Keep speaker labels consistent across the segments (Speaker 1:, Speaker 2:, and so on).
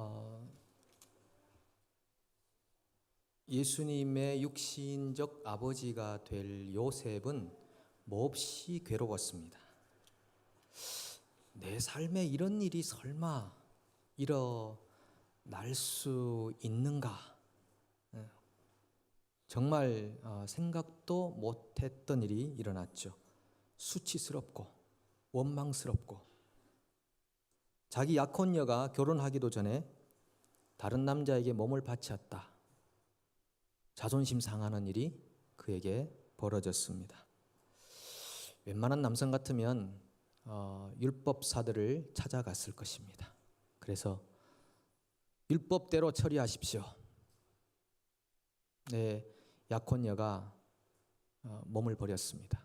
Speaker 1: 어, 예수님의 육신적 아버지가 될 요셉은 몹시 괴로웠습니다. 내 삶에 이런 일이 설마 일어날 수 있는가? 예. 정말 어, 생각도 못했던 일이 일어났죠. 수치스럽고 원망스럽고 자기 약혼녀가 결혼하기도 전에 다른 남자에게 몸을 바쳤다. 자존심 상하는 일이 그에게 벌어졌습니다. 웬만한 남성 같으면 어, 율법사들을 찾아갔을 것입니다. 그래서 율법대로 처리하십시오. 네, 약혼녀가 어, 몸을 버렸습니다.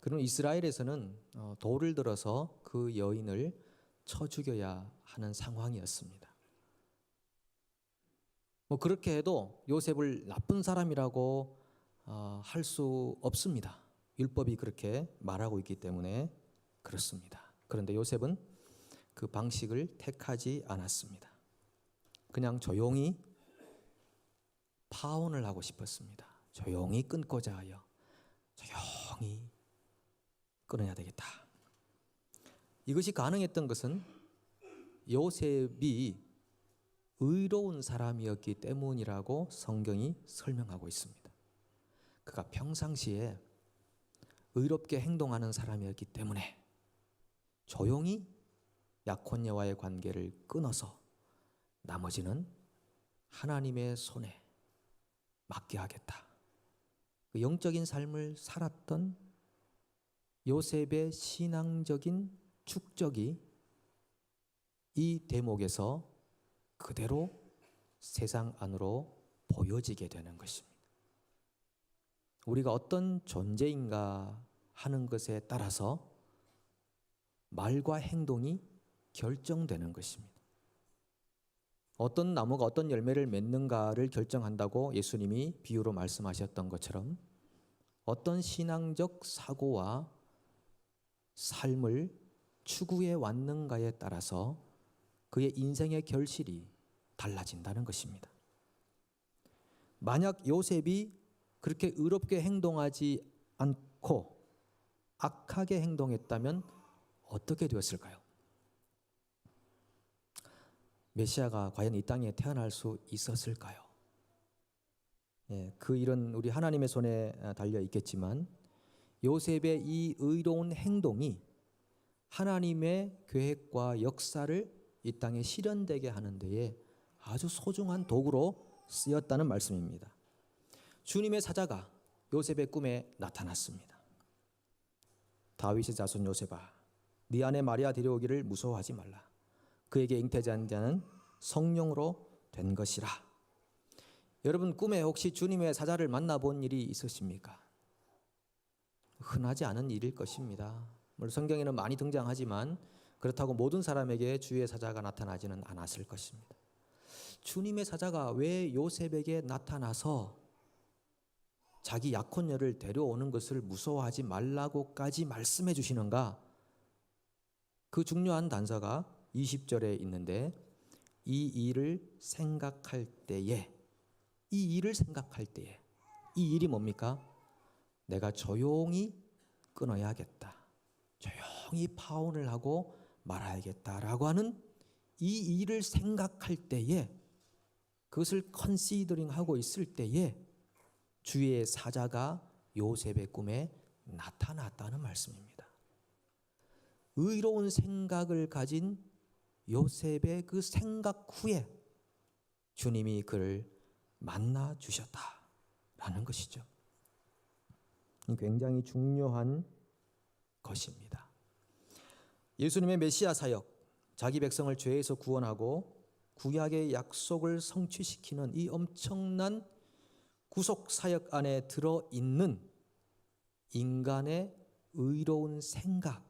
Speaker 1: 그럼 이스라엘에서는 어, 돌을 들어서 그 여인을 쳐 죽여야 하는 상황이었습니다. 뭐 그렇게 해도 요셉을 나쁜 사람이라고 어, 할수 없습니다. 율법이 그렇게 말하고 있기 때문에 그렇습니다. 그런데 요셉은 그 방식을 택하지 않았습니다. 그냥 조용히 파혼을 하고 싶었습니다. 조용히 끊고자 하여 조용히 끊어야 되겠다. 이것이 가능했던 것은 요셉이 의로운 사람이었기 때문이라고 성경이 설명하고 있습니다. 그가 평상시에 의롭게 행동하는 사람이었기 때문에 조용히 약혼녀와의 관계를 끊어서 나머지는 하나님의 손에 맡게 하겠다. 그 영적인 삶을 살았던 요셉의 신앙적인 축적이 이 대목에서 그대로 세상 안으로 보여지게 되는 것입니다. 우리가 어떤 존재인가 하는 것에 따라서 말과 행동이 결정되는 것입니다. 어떤 나무가 어떤 열매를 맺는가를 결정한다고 예수님이 비유로 말씀하셨던 것처럼 어떤 신앙적 사고와 삶을 추구해 왔는가에 따라서 그의 인생의 결실이 달라진다는 것입니다. 만약 요셉이 그렇게 의롭게 행동하지 않고 악하게 행동했다면 어떻게 되었을까요? 메시아가 과연 이 땅에 태어날 수 있었을까요? 예, 그 일은 우리 하나님의 손에 달려 있겠지만 요셉의 이 의로운 행동이 하나님의 계획과 역사를 이 땅에 실현되게 하는 데에 아주 소중한 도구로 쓰였다는 말씀입니다. 주님의 사자가 요셉의 꿈에 나타났습니다. 다윗의 자손 요셉아, 네 안에 마리아 데려오기를 무서워하지 말라. 그에게 잉태한 자는 성령으로 된 것이라. 여러분 꿈에 혹시 주님의 사자를 만나본 일이 있으십니까? 흔하지 않은 일일 것입니다. 물론 성경에는 많이 등장하지만 그렇다고 모든 사람에게 주의 사자가 나타나지는 않았을 것입니다. 주님의 사자가 왜 요셉에게 나타나서 자기 약혼녀를 데려오는 것을 무서워하지 말라고까지 말씀해 주시는가? 그 중요한 단서가 20절에 있는데 이 일을 생각할 때에 이 일을 생각할 때에 이 일이 뭡니까? 내가 조용히 끊어야겠다. 조용히 파혼을 하고 말아야겠다라고 하는 이 일을 생각할 때에 그것을 컨시더링 하고 있을 때에 주의 사자가 요셉의 꿈에 나타났다는 말씀입니다. 의로운 생각을 가진 요셉의 그 생각 후에 주님이 그를 만나 주셨다라는 것이죠. 굉장히 중요한 것입니다. 예수님의 메시아 사역, 자기 백성을 죄에서 구원하고 구약의 약속을 성취시키는 이 엄청난 구속 사역 안에 들어 있는 인간의 의로운 생각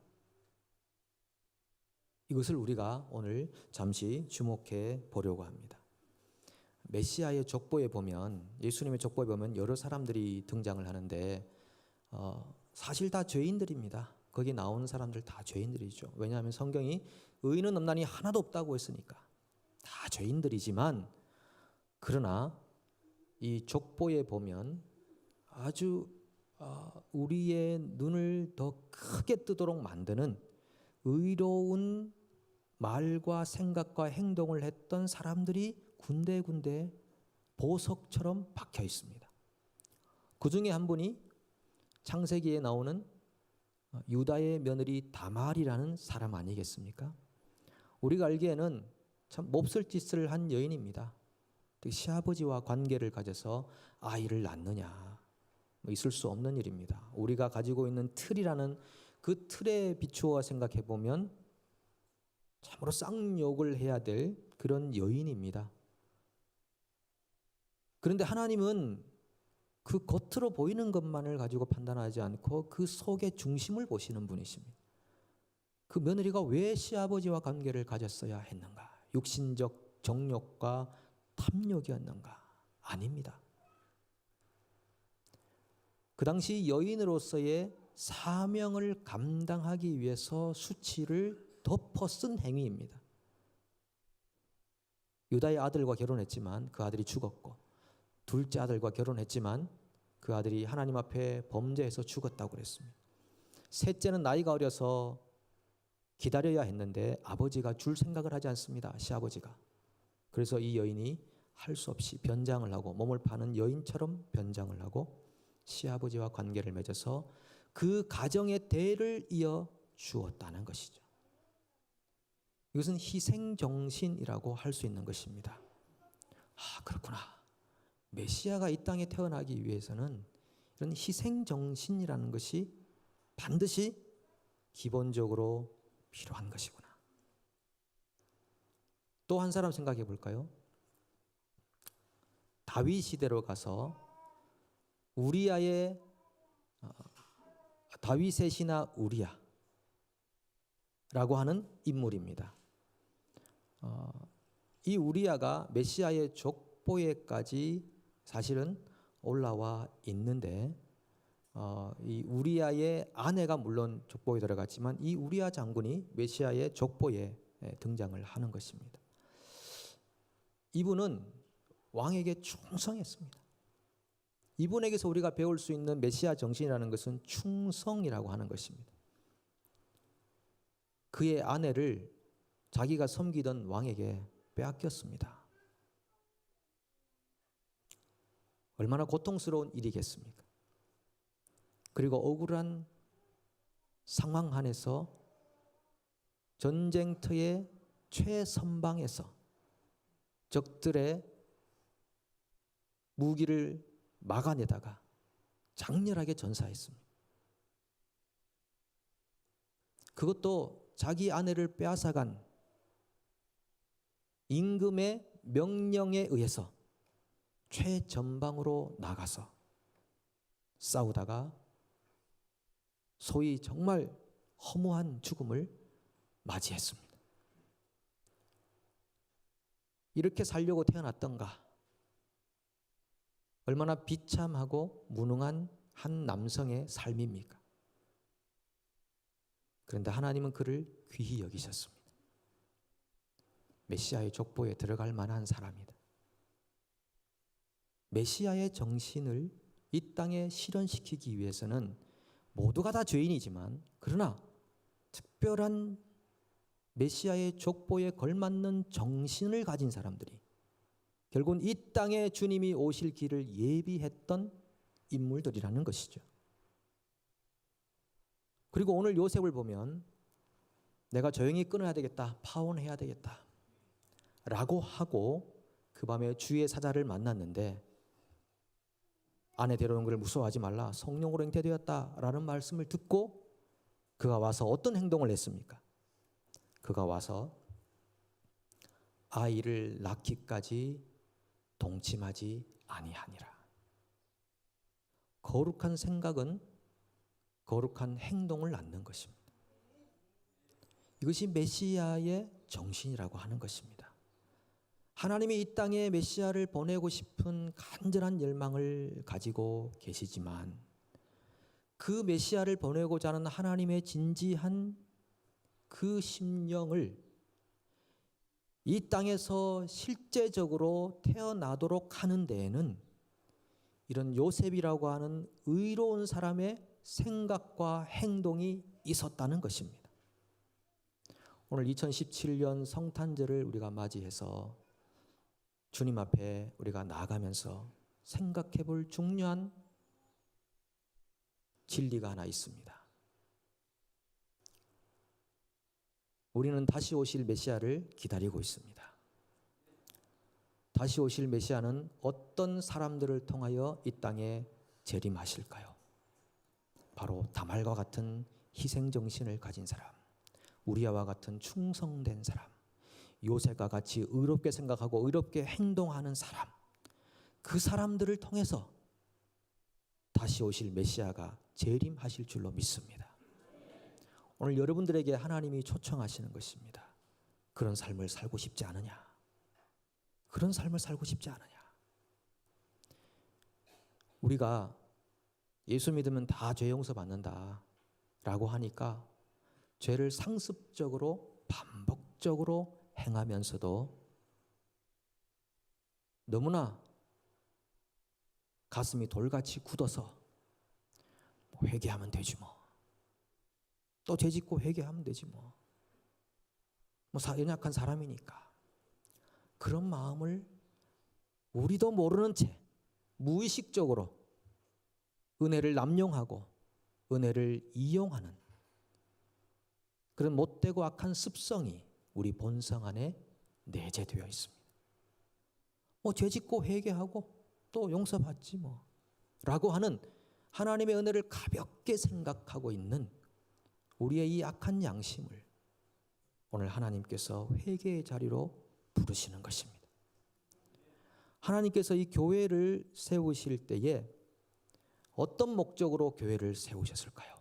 Speaker 1: 이것을 우리가 오늘 잠시 주목해 보려고 합니다. 메시아의 족보에 보면 예수님의 족보에 보면 여러 사람들이 등장을 하는데 어, 사실 다 죄인들입니다. 거기 나오는 사람들 다 죄인들이죠. 왜냐하면 성경이 의인은 없나니 하나도 없다고 했으니까. 다 죄인들이지만 그러나 이 족보에 보면 아주 아, 우리의 눈을 더 크게 뜨도록 만드는 의로운 말과 생각과 행동을 했던 사람들이 군데군데 보석처럼 박혀 있습니다. 그 중에 한 분이 창세기에 나오는 유다의 며느리 다말이라는 사람 아니겠습니까? 우리가 알기에는 참 몹쓸 짓을 한 여인입니다. 시아버지와 관계를 가져서 아이를 낳느냐 뭐 있을 수 없는 일입니다. 우리가 가지고 있는 틀이라는 그 틀에 비추어 생각해 보면 참으로 쌍욕을 해야 될 그런 여인입니다. 그런데 하나님은 그 겉으로 보이는 것만을 가지고 판단하지 않고 그 속의 중심을 보시는 분이십니다. 그 며느리가 왜 시아버지와 관계를 가졌어야 했는가? 육신적 정욕과 탐욕이었는가? 아닙니다. 그 당시 여인으로서의 사명을 감당하기 위해서 수치를 덮어 쓴 행위입니다. 유다의 아들과 결혼했지만 그 아들이 죽었고 둘째 아들과 결혼했지만 그 아들이 하나님 앞에 범죄해서 죽었다고 그랬습니다. 셋째는 나이가 어려서 기다려야 했는데 아버지가 줄 생각을 하지 않습니다. 시아버지가. 그래서 이 여인이 할 수 없이 변장을 하고 몸을 파는 여인처럼 변장을 하고 시아버지와 관계를 맺어서 그 가정의 대를 이어 주었다는 것이죠. 이것은 희생 정신이라고 할 수 있는 것입니다. 아, 그렇구나. 메시아가 이 땅에 태어나기 위해서는 이런 희생 정신이라는 것이 반드시 기본적으로 필요한 것이구나. 또 한 사람 생각해 볼까요? 다윗 시대로 가서 우리아의 어, 다윗의 신하 우리아라고 하는 인물입니다. 어, 이 우리아가 메시아의 족보에까지 사실은 올라와 있는데 어, 이 우리아의 아내가 물론 족보에 들어갔지만 이 우리아 장군이 메시아의 족보에 등장을 하는 것입니다. 이분은 왕에게 충성했습니다. 이분에게서 우리가 배울 수 있는 메시아 정신이라는 것은 충성이라고 하는 것입니다. 그의 아내를 자기가 섬기던 왕에게 빼앗겼습니다. 얼마나 고통스러운 일이겠습니까? 그리고 억울한 상황 안에서 전쟁터의 최선방에서 적들의 무기를 막아내다가 장렬하게 전사했습니다. 그것도 자기 아내를 빼앗아간 임금의 명령에 의해서 최전방으로 나가서 싸우다가 소위 정말 허무한 죽음을 맞이했습니다. 이렇게 살려고 태어났던가? 얼마나 비참하고 무능한 한 남성의 삶입니까? 그런데 하나님은 그를 귀히 여기셨습니다. 메시아의 족보에 들어갈 만한 사람이다. 메시아의 정신을 이 땅에 실현시키기 위해서는 모두가 다 죄인이지만 그러나 특별한 메시아의 족보에 걸맞는 정신을 가진 사람들이 결국은 이 땅에 주님이 오실 길을 예비했던 인물들이라는 것이죠. 그리고 오늘 요셉을 보면 내가 조용히 끊어야 되겠다, 파혼해야 되겠다. 라고 하고 그 밤에 주의 사자를 만났는데 아내 데려오는 것을 무서워하지 말라 성령으로 잉태되었다라는 말씀을 듣고 그가 와서 어떤 행동을 했습니까? 그가 와서 아이를 낳기까지 동침하지 아니하니라. 거룩한 생각은 거룩한 행동을 낳는 것입니다. 이것이 메시아의 정신이라고 하는 것입니다. 하나님이 이 땅에 메시아를 보내고 싶은 간절한 열망을 가지고 계시지만 그 메시아를 보내고자 하는 하나님의 진지한 그 심령을 이 땅에서 실제적으로 태어나도록 하는 데에는 이런 요셉이라고 하는 의로운 사람의 생각과 행동이 있었다는 것입니다. 오늘 2017년 성탄절을 우리가 맞이해서 주님 앞에 우리가 나가면서 생각해 볼 중요한 진리가 하나 있습니다. 우리는 다시 오실 메시아를 기다리고 있습니다. 다시 오실 메시아는 어떤 사람들을 통하여 이 땅에 재림하실까요? 바로 다말과 같은 희생 정신을 가진 사람, 우리아와 같은 충성된 사람, 요셉과 같이 의롭게 생각하고 의롭게 행동하는 사람, 그 사람들을 통해서 다시 오실 메시아가 재림하실 줄로 믿습니다. 오늘 여러분들에게 하나님이 초청하시는 것입니다. 그런 삶을 살고 싶지 않으냐? 그런 삶을 살고 싶지 않으냐? 우리가 예수 믿으면 다 죄 용서 받는다 라고 하니까 죄를 상습적으로 반복적으로 행하면서도 너무나 가슴이 돌같이 굳어서 뭐 회개하면 되지 뭐. 또 죄짓고 회개하면 되지 뭐. 뭐 사- 연약한 사람이니까. 그런 마음을 우리도 모르는 채 무의식적으로 은혜를 남용하고 은혜를 이용하는 그런 못되고 악한 습성이 우리 본성 안에 내재되어 있습니다. 뭐 죄짓고 회개하고 또 용서받지 뭐 라고 하는 하나님의 은혜를 가볍게 생각하고 있는 우리의 이 악한 양심을 오늘 하나님께서 회개의 자리로 부르시는 것입니다. 하나님께서 이 교회를 세우실 때에 어떤 목적으로 교회를 세우셨을까요?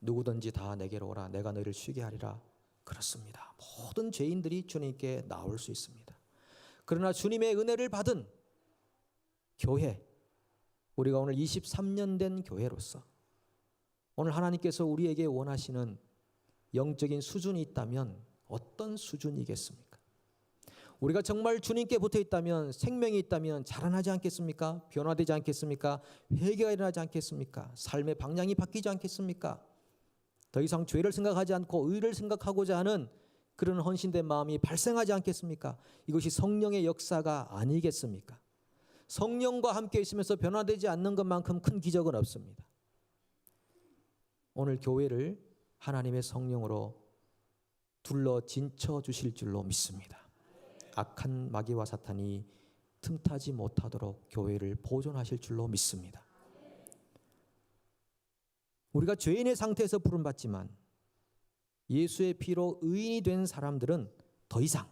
Speaker 1: 누구든지 다 내게로 오라 내가 너희를 쉬게 하리라 그렇습니다. 모든 죄인들이 주님께 나올 수 있습니다. 그러나 주님의 은혜를 받은 교회 우리가 오늘 23년 된 교회로서 오늘 하나님께서 우리에게 원하시는 영적인 수준이 있다면 어떤 수준이겠습니까? 우리가 정말 주님께 붙어 있다면 생명이 있다면 자라나지 않겠습니까? 변화되지 않겠습니까? 회개가 일어나지 않겠습니까? 삶의 방향이 바뀌지 않겠습니까? 더 이상 죄를 생각하지 않고 의를 생각하고자 하는 그런 헌신된 마음이 발생하지 않겠습니까? 이것이 성령의 역사가 아니겠습니까? 성령과 함께 있으면서 변화되지 않는 것만큼 큰 기적은 없습니다. 오늘 교회를 하나님의 성령으로 둘러 진쳐 주실 줄로 믿습니다. 악한 마귀와 사탄이 틈타지 못하도록 교회를 보존하실 줄로 믿습니다. 우리가 죄인의 상태에서 부름받지만 예수의 피로 의인이 된 사람들은 더 이상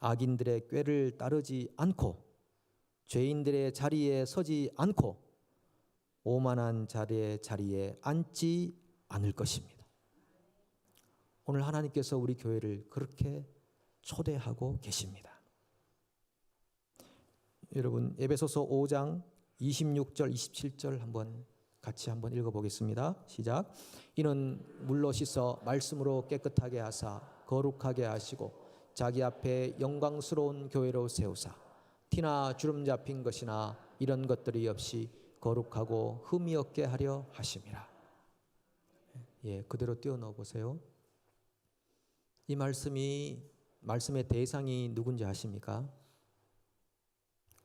Speaker 1: 악인들의 꾀를 따르지 않고 죄인들의 자리에 서지 않고 오만한 자리의 자리에 앉지 않을 것입니다. 오늘 하나님께서 우리 교회를 그렇게 초대하고 계십니다. 여러분 에베소서 5장 26절 27절 한번 같이 한번 읽어 보겠습니다. 시작. 이는 물로 씻어 말씀으로 깨끗하게 하사 거룩하게 하시고 자기 앞에 영광스러운 교회로 세우사 티나 주름 잡힌 것이나 이런 것들이 없이 거룩하고 흠이 없게 하려 하심이라. 예, 그대로 띄워 넣어 보세요. 이 말씀이 말씀의 대상이 누군지 아십니까?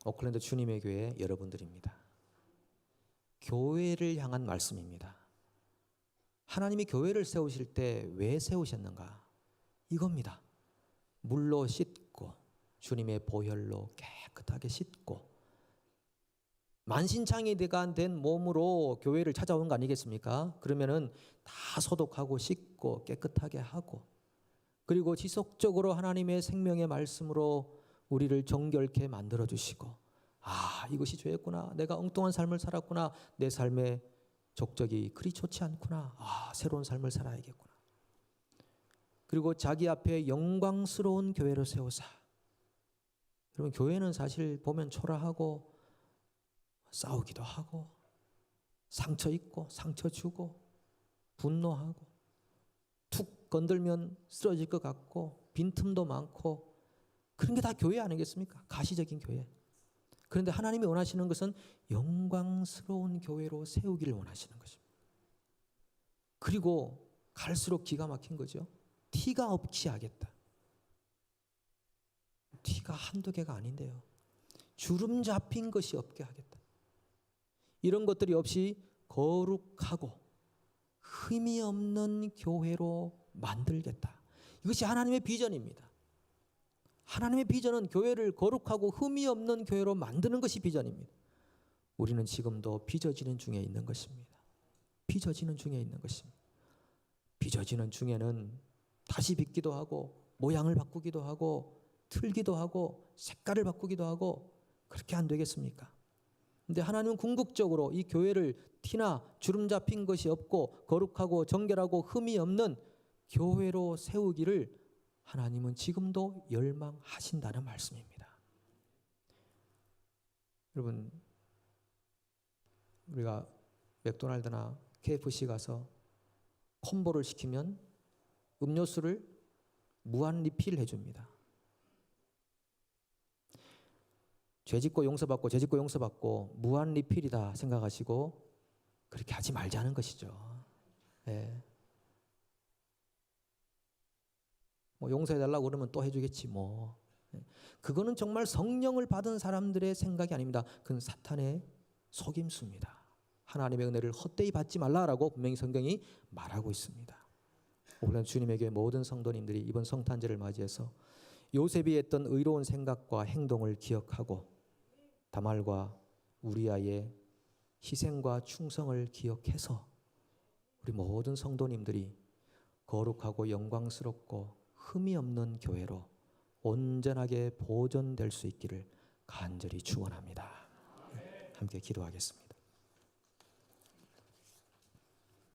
Speaker 1: 오클랜드 주님의 교회 여러분들입니다. 교회를 향한 말씀입니다. 하나님이 교회를 세우실 때 왜 세우셨는가? 이겁니다. 물로 씻고 주님의 보혈로 깨끗하게 씻고 만신창이가 된 몸으로 교회를 찾아온 거 아니겠습니까? 그러면은 다 소독하고 씻고 깨끗하게 하고 그리고 지속적으로 하나님의 생명의 말씀으로 우리를 정결케 만들어 주시고 아 이것이 죄였구나. 내가 엉뚱한 삶을 살았구나. 내 삶의 족적이 그리 좋지 않구나. 아 새로운 삶을 살아야겠구나. 그리고 자기 앞에 영광스러운 교회로 세우사. 여러분 교회는 사실 보면 초라하고 싸우기도 하고 상처 입고 상처 주고 분노하고 툭 건들면 쓰러질 것 같고 빈틈도 많고 그런 게 다 교회 아니겠습니까? 가시적인 교회. 그런데 하나님이 원하시는 것은 영광스러운 교회로 세우기를 원하시는 것입니다. 그리고 갈수록 기가 막힌 거죠. 티가 없게 하겠다. 티가 한두 개가 아닌데요. 주름 잡힌 것이 없게 하겠다. 이런 것들이 없이 거룩하고 흠이 없는 교회로 만들겠다. 이것이 하나님의 비전입니다. 하나님의 비전은 교회를 거룩하고 흠이 없는 교회로 만드는 것이 비전입니다. 우리는 지금도 빚어지는 중에 있는 것입니다. 빚어지는 중에 있는 것입니다. 빚어지는 중에는 다시 빚기도 하고 모양을 바꾸기도 하고 틀기도 하고 색깔을 바꾸기도 하고 그렇게 안 되겠습니까? 근데 하나님은 궁극적으로 이 교회를 티나 주름 잡힌 것이 없고 거룩하고 정결하고 흠이 없는 교회로 세우기를 하나님은 지금도 열망하신다는 말씀입니다. 여러분 우리가 맥도날드나 KFC 가서 콤보를 시키면 음료수를 무한 리필 해줍니다. 죄 짓고 용서받고 죄 짓고 용서받고 무한 리필이다 생각하시고 그렇게 하지 말자는 것이죠. 예. 뭐 용서해 달라고 그러면 또 해주겠지 뭐. 예. 그거는 정말 성령을 받은 사람들의 생각이 아닙니다. 그건 사탄의 속임수입니다. 하나님의 은혜를 헛되이 받지 말라라고 분명히 성경이 말하고 있습니다. 오늘 교회 모든 성도님들이 이번 성탄절을 맞이해서 요셉이 했던 의로운 생각과 행동을 기억하고 다말과 우리아의 희생과 충성을 기억해서 우리 모든 성도님들이 거룩하고 영광스럽고 흠이 없는 교회로 온전하게 보존될 수 있기를 간절히 축원합니다. 함께 기도하겠습니다.